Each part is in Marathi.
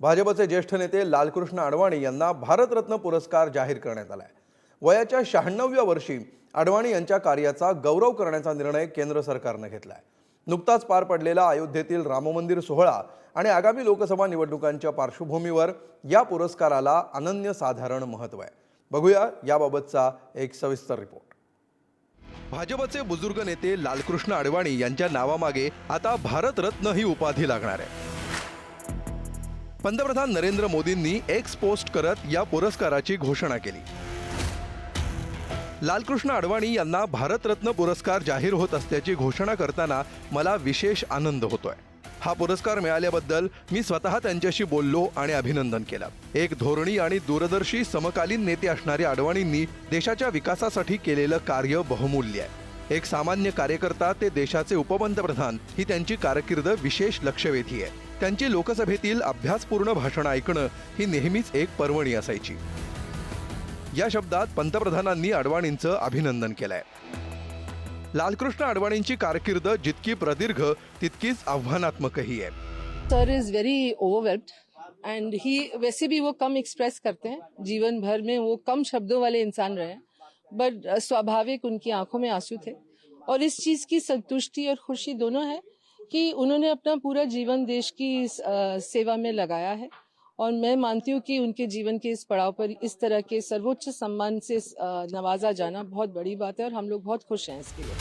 भाजपचे ज्येष्ठ नेते लालकृष्ण अडवाणी यांना भारतरत्न पुरस्कार जाहीर करण्यात आला आहे वयाच्या शहाण्णव्या वर्षी अडवाणी यांच्या कार्याचा गौरव करण्याचा निर्णय केंद्र सरकारनं घेतला आहे नुकताच पार पडलेला अयोध्येतील राममंदिर सोहळा आणि आगामी लोकसभा निवडणुकांच्या पार्श्वभूमीवर या पुरस्काराला अनन्यसाधारण महत्त्व आहे. बघूया याबाबतचा एक सविस्तर रिपोर्ट. भाजपचे बुजुर्ग नेते लालकृष्ण अडवाणी यांच्या नावामागे आता भारतरत्न ही उपाधी लागणार आहे. पंतप्रधान नरेंद्र मोदींनी एक्स पोस्ट करत या पुरस्काराची घोषणा केली. लालकृष्ण अडवाणी यांना भारतरत्न पुरस्कार जाहीर होत असल्याची घोषणा करताना मला विशेष आनंद होतोय. हा पुरस्कार मिळाल्याबद्दल मी स्वतः त्यांच्याशी बोललो आणि अभिनंदन केलं. एक धोरणी आणि दूरदर्शी समकालीन नेते असणाऱ्या अडवाणींनी देशाच्या विकासासाठी केलेलं कार्य बहुमूल्य आहे. एक सामान्य कार्यकर्ता ते देशाचे उपपंतप्रधान. ही त्यांची कारकीर्द विशेष लक्षवेधी आहे. त्यांची लोकसभेतील अभ्यासपूर्ण भाषण ऐकणं ही नेहमीच एक पर्वणी असायची. या शब्दात पंतप्रधानांनी अडवाणींचं अभिनंदन केलंय. लालकृष्ण अडवाणींची कारकीर्द जितकी प्रदीर्घ तितकीच आव्हानात्मकही आहे. Sir is very overwhelmed and ही वैसे भी वो कम एक्सप्रेस करते हैं. जीवन भर में वो कम शब्दों वाले इंसान रहे हैं. बट स्वाभाविक उनकी आंखों में आंसू थे। और इस चीज की संतुष्टि और खुशी दोनों है कि उन्होंने अपना पूरा जीवन देश की सेवा में लगाया है। और मैं मानती हूँ कि उनके जीवन के इस पड़ाव पर इस तरह के सर्वोच्च सम्मान से नवाजा जाना बहुत बड़ी बात है और हम लोग बहुत खुश हैं इसके लिए।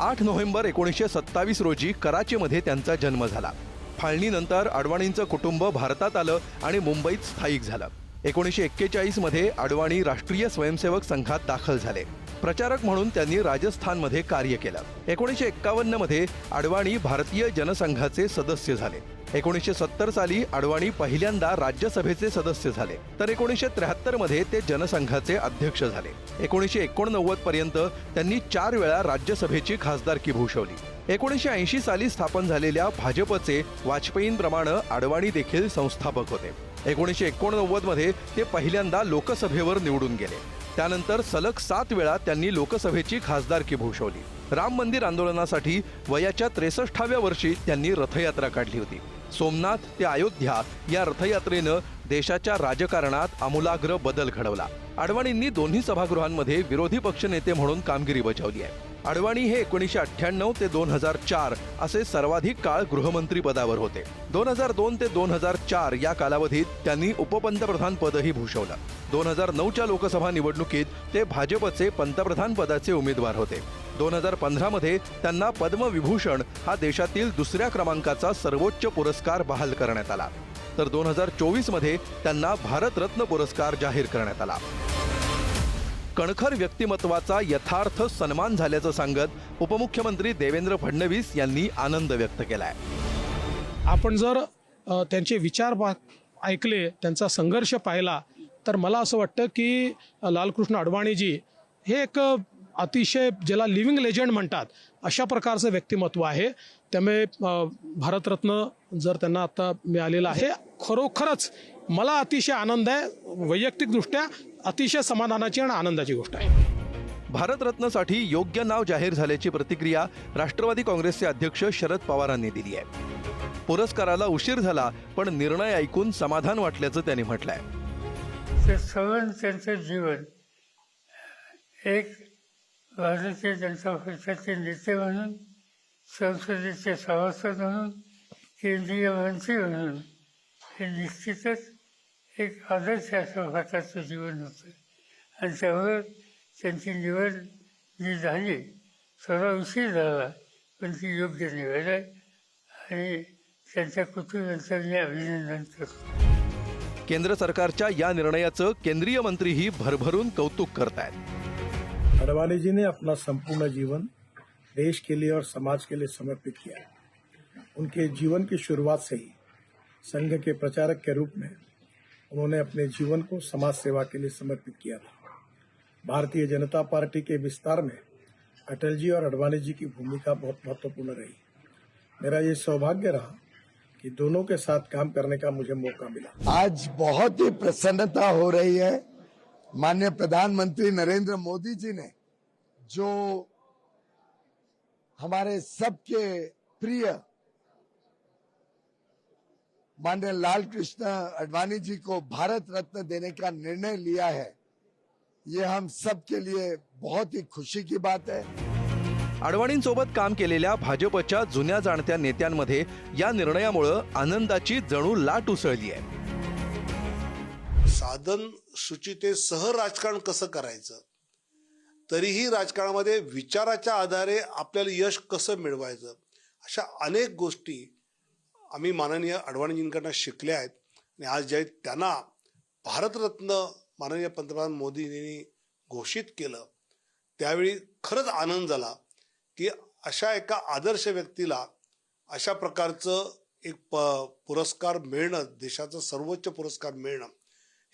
आठ नोव्हेंबर एकोणीसशे सत्तावीस रोजी कराचीमध्ये त्यांचा जन्म झाला। फाळणीनंतर अडवाणींचं कुटुंब भारतात आलं आणि मुंबईत स्थायिक झालं। एकोणीसशे एक्केचाळीसमध्ये आडवाणी अडवाणी राष्ट्रीय स्वयंसेवक संघात दाखल झाले. प्रचारक म्हणून त्यांनी राजस्थानमध्ये कार्य केलं. एकोणीसशे एक्कावन्नमध्ये आडवाणी अडवाणी भारतीय जनसंघाचे सदस्य झाले. एकोणीसशे सत्तर साली अडवाणी पहिल्यांदा राज्यसभेचे सदस्य झाले. तर एकोणीसशे त्र्याहत्तरमध्ये ते जनसंघाचे अध्यक्ष झाले. एकोणीसशे एकोणनव्वद पर्यंत त्यांनी चार वेळा राज्यसभेची खासदारकी भूषवली. एकोणीसशे ऐंशी साली स्थापन झालेल्या भाजपचे वाजपेयींप्रमाणे अडवाणी देखील संस्थापक होते. एकोणीसशे एकोणनव्वदमध्ये ते पहिल्यांदा लोकसभेवर निवडून गेले. त्यानंतर सलग सात वेळा त्यांनी लोकसभेची खासदारकी भूषवली. राम मंदिर आंदोलनासाठी वयाच्या त्रेसष्टाव्या वर्षी त्यांनी रथयात्रा काढली होती. सोमनाथ ते अयोध्या या रथयात्रेनं देशाच्या राजकारणात आमूलाग्र बदल घडवला. अडवाणींनी दोन्ही सभागृहांमध्ये विरोधी पक्षनेते म्हणून कामगिरी बजावली आहे. अडवाणी हे एकोणीसशे अठ्ठ्याण्णव ते दोन हजार चार असे सर्वाधिक काळ गृहमंत्री पदावर होते. दोन हजार दोन ते दोन हजार चार या कालावधीत त्यांनी उपपंतप्रधान पदही भूषवलं. दोन हजार नऊच्या लोकसभा निवडणुकीत ते भाजपचे पंतप्रधान पदाचे उमेदवार होते. दोन हजार पंधरामध्ये त्यांना पद्मविभूषण हा देशातील दुसऱ्या क्रमांकाचा सर्वोच्च पुरस्कार बहाल करण्यात आला. तर दोन हजार चोवीसमध्ये त्यांना भारतरत्न पुरस्कार जाहीर करण्यात आला. कणखर व्यक्तिमत्वाचा यथार्थ सन्मान झाल्याचं सांगत उपमुख्यमंत्री देवेंद्र फडणवीस यांनी आनंद व्यक्त केलाय. आपण जर त्यांचे विचार ऐकले त्यांचा संघर्ष पाहिला तर मला असं वाटतं की लालकृष्ण अडवाणीजी हे एक अतिशय ज्याला लिव्हिंग लेजंड म्हणतात अशा प्रकारचं व्यक्तिमत्व आहे. त्यामुळे भारतरत्न जर त्यांना आता मिळालेलं आहे खरोखरच मला अतिशय आनंद आहे वैयक्तिकदृष्ट्या अतिशय समाधानाची आणि आनंदाची गोष्ट आहे. भारतरत्नसाठी योग्य नाव जाहीर झाल्याची प्रतिक्रिया राष्ट्रवादी काँग्रेसचे अध्यक्ष शरद पवारांनी दिली आहे. पुरस्काराला उशीर झाला पण निर्णय ऐकून समाधान वाटल्याचं त्यांनी म्हटलंय. ते सगळं त्यांचं जीवन एक भारतीय जनता पक्षाचे नेते म्हणून संसदेचे सभासद म्हणून केंद्रीय मंत्री म्हणून हे निश्चितच एक आदर्श असं भारताचं जीवन होतं. आणि त्यामुळे त्यांची निवड जी झाली. थोडा उशीर झाला पण ती योग्य निवड आहे. आणि त्यांच्या कुटुंबियांचं मी अभिनंदन करतो. केंद्र सरकारच्या या निर्णयाचं केंद्रीय मंत्रीही भरभरून कौतुक करतायत. अडवाणी जी ने अपना संपूर्ण जीवन देश के लिए और समाज के लिए समर्पित किया. उनके जीवन की शुरुआत से ही संघ के प्रचारक के रूप में उन्होंने अपने जीवन को समाज सेवा के लिए समर्पित किया था। भारतीय जनता पार्टी के विस्तार में अटल जी और अडवाणी जी की भूमिका बहुत महत्वपूर्ण रही। मेरा ये सौभाग्य रहा कि दोनों के साथ काम करने का मुझे मौका मिला। आज बहुत ही प्रसन्नता हो रही है। माननीय प्रधानमंत्री नरेंद्र मोदी जी ने, जो हमारे सबके प्रिय माननीय लाल कृष्ण अडवाणी जी को भारत रत्न देने का निर्णय लिया है। ये हम सब के लिए बहुत ही खुशी की बात है। अडवाणींसोबत काम केलेल्या भाजपच्या जुन्या जाणत्या नेत्यांमध्ये या निर्णयामुळं आनंदाची जणू लाट उसळली आहे. साधन सुचितेसह राजकारण कसं करायचं? तरीही राजकारणामध्ये विचाराच्या आधारे आपल्याला यश कसं मिळवायचं? अशा अनेक गोष्टी आम्ही माननीय अडवाणीजींकडनं शिकले आहेत. आणि आज ज्या त्यांना भारतरत्न माननीय पंतप्रधान मोदींनी घोषित केलं त्यावेळी खरंच आनंद झाला की अशा एका आदर्श व्यक्तीला अशा प्रकारचं एक प पुरस्कार मिळणं देशाचं सर्वोच्च पुरस्कार मिळणं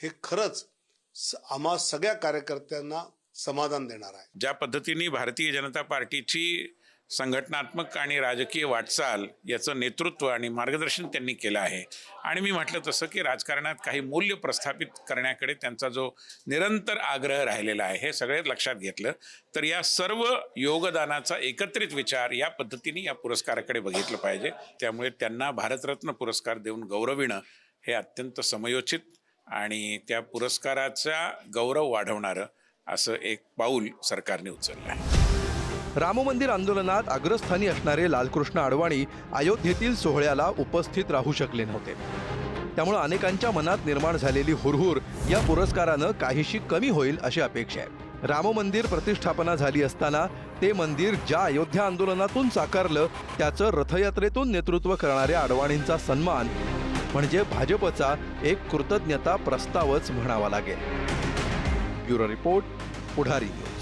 हे खरंच स- आम्हा सगळ्या कार्यकर्त्यांना समाधान देणार आहे. ज्या पद्धतीने भारतीय जनता पार्टीची संघटनात्मक आणि राजकीय वाटचाल याचं नेतृत्व आणि मार्गदर्शन त्यांनी केलं आहे. आणि मी म्हटलं तसं की राजकारणात काही मूल्य प्रस्थापित करण्याकडे त्यांचा जो निरंतर आग्रह राहिलेला आहे हे सगळे लक्षात घेतलं. तर या सर्व योगदानाचा एकत्रित विचार या पद्धतीने या पुरस्काराकडे बघितलं पाहिजे. त्यामुळे त्यांना भारतरत्न पुरस्कार देऊन गौरविणं हे अत्यंत समयोचित आणि त्या पुरस्काराचा गौरव वाढवणारं असं एक पाऊल सरकारने उचललं आहे. राम मंदिर आंदोलनात अग्रस्थानी असणारे लालकृष्ण अडवाणी अयोध्येतील सोहळ्याला उपस्थित राहू शकले नव्हते. त्यामुळे अनेकांच्या मनात निर्माण झालेली हुरहुर या पुरस्कारानं काहीशी कमी होईल अशी अपेक्षा आहे. राम मंदिर प्रतिष्ठापना झाली असताना ते मंदिर ज्या अयोध्या आंदोलनातून साकारलं त्याचं रथयात्रेतून नेतृत्व करणाऱ्या अडवाणींचा सन्मान म्हणजे भाजपचा एक कृतज्ञता प्रस्तावच म्हणावा लागेल. Bureau report Pudhari news.